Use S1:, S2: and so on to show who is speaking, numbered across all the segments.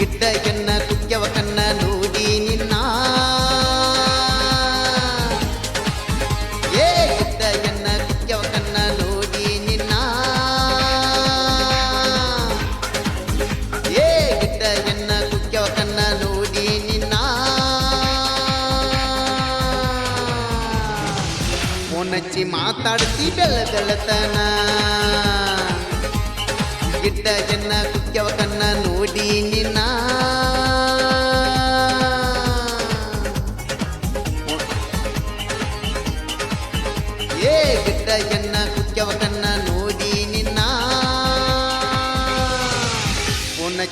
S1: ಗಿಡ್ಡ ಎನ್ನ ಕುಕ್ಯವ ಕನ್ನ ನೋಡಿ ನಿನ್ನ. ಏ ಗಿಡ್ಡ ಎನ್ನ ಕುಕ್ಯವ ಕನ್ನ ನೋಡಿ ನಿನ್ನ. ಏ ಗಿಡ್ಡ ಎನ್ನ ಕುಕ್ಯವ ಕನ್ನ ನೋಡಿ ನಿನ್ನ. ಫೋನ್ ಹಚ್ಚಿ ಮಾತಾಡ್ತಿ ಬೆಳ ಬೆಳತನ ಗಿಡ್ಡ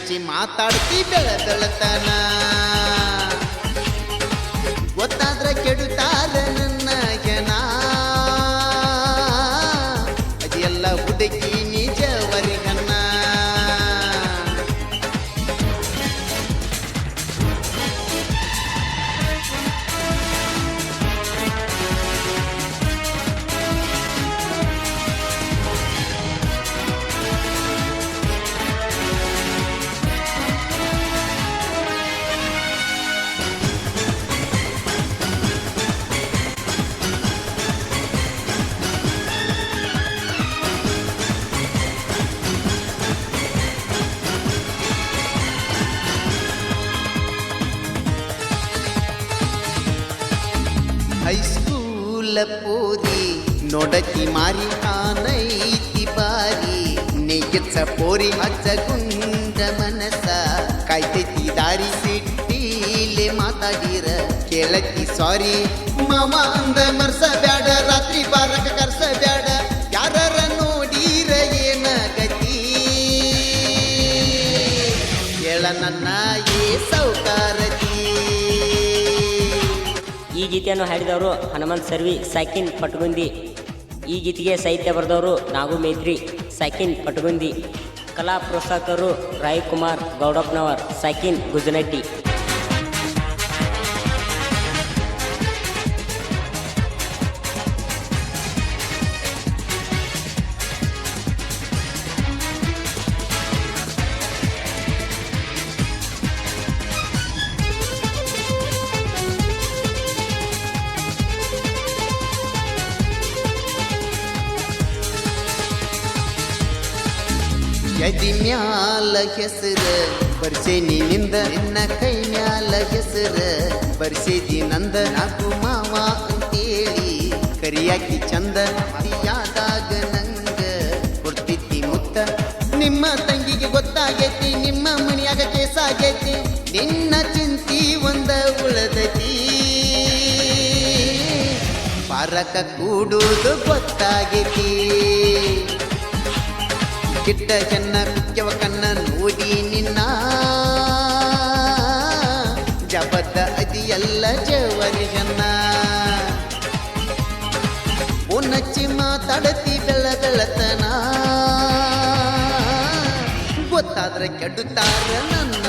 S1: ಫೋನ್ ಮಾತಾಡ್ತಿ ಬೆಳ ಬೆಳತನ ಗೊತ್ತಾದ್ರೆ ಕೆಡುತ್ತಾರ ಹೈಸ್ಕೂಲ ಪೋದಿ ನೋಡಕಿ ಮಾರಿ ಆನೈತಿ ಬಾರಿ ನೆಗೆಚ್ಚ ಪೋರಿ ಹಚ್ಚಗುಂಡ ಮನಸ. ಕಾಯ್ತೈತಿ ದಾರಿ ಸಿಟ್ಟಿಲೆ ಮಾತಾಡಿರ ಕೇಳಕ್ಕಿ ಸಾರಿ. ಮಾಮ ಅಂದ ಮರ್ಸ ಬ್ಯಾಡ ರಾತ್ರಿ ಬಾರಕ ಕರ್ಸ ಬ್ಯಾಡ ಯಾರ ನೋಡೀರ ಏನ ಗತಿ? ಕೇಳ ನನ್ನ ಏ ಸೌಕಾರತಿ
S2: ಈ ಗೀತೆಯನ್ನು ಹಾಡಿದವರು ಹನುಮಂತ್ ಸರ್ವಿ, ಸಾಕಿನ್ ಪಟ್ಗುಂದಿ. ಈ ಗೀತೆಗೆ ಸಾಹಿತ್ಯ ಬರೆದವರು ನಾಗು ಮೇತ್ರಿ, ಸಾಕಿನ್ ಪಟ್ಗುಂದಿ. ಕಲಾ ಪ್ರೋತ್ಸಾಹಕರು ರಾಯ್ ಕುಮಾರ್ ಗೌಡಪ್ಪನವರ್, ಸಾಕಿನ್ ಗುಜನಟ್ಟಿ.
S1: ಎದಿ ಮ್ಯಾಲ ಹೆಸರ ಬರ್ಸೇನಿ ನಿಂದ ನಿನ್ನ ಕೈ ಮ್ಯಾಲ ಹೆಸರ ಬರ್ಸಿದಿ ನಂದ ನಾಕು ಮಾವ ಅಂತೇಳಿ, ಕರಿಯಾಕಿ ಚಂದ ಯಾದಾಗ ನಂಗ ಕೊಡ್ತಿದ್ದಿ ಮುತ್ತ. ನಿಮ್ಮ ತಂಗಿಗೆ ಗೊತ್ತಾಗೈತಿ, ನಿಮ್ಮ ಮನಿಯಾಗ ಕೇಸಾಗೈತಿ, ನಿನ್ನ ಚಿಂತಿ ಒಂದ ಉಳದತಿ. ಪಾರಕ ಕೂಡುದು ಗೊತ್ತಾಗೈತಿ. ಗಿಡ್ಡ ಚೆನ್ನ ಕುಕ್ಯವ ಕನ್ನ ನೋಡಿ ನಿನ್ನ. ಜಪದ ಅದಿಯಲ್ಲ ಜವರಿ ಜನ್ನ. ಉನ್ನಚ್ಚಿ ಮಾತಾಡತಿ ಬೆಳಗಳತನ ಗೊತ್ತಾದ್ರೆ ಕೆಡುತ್ತಾರ ನನ್ನ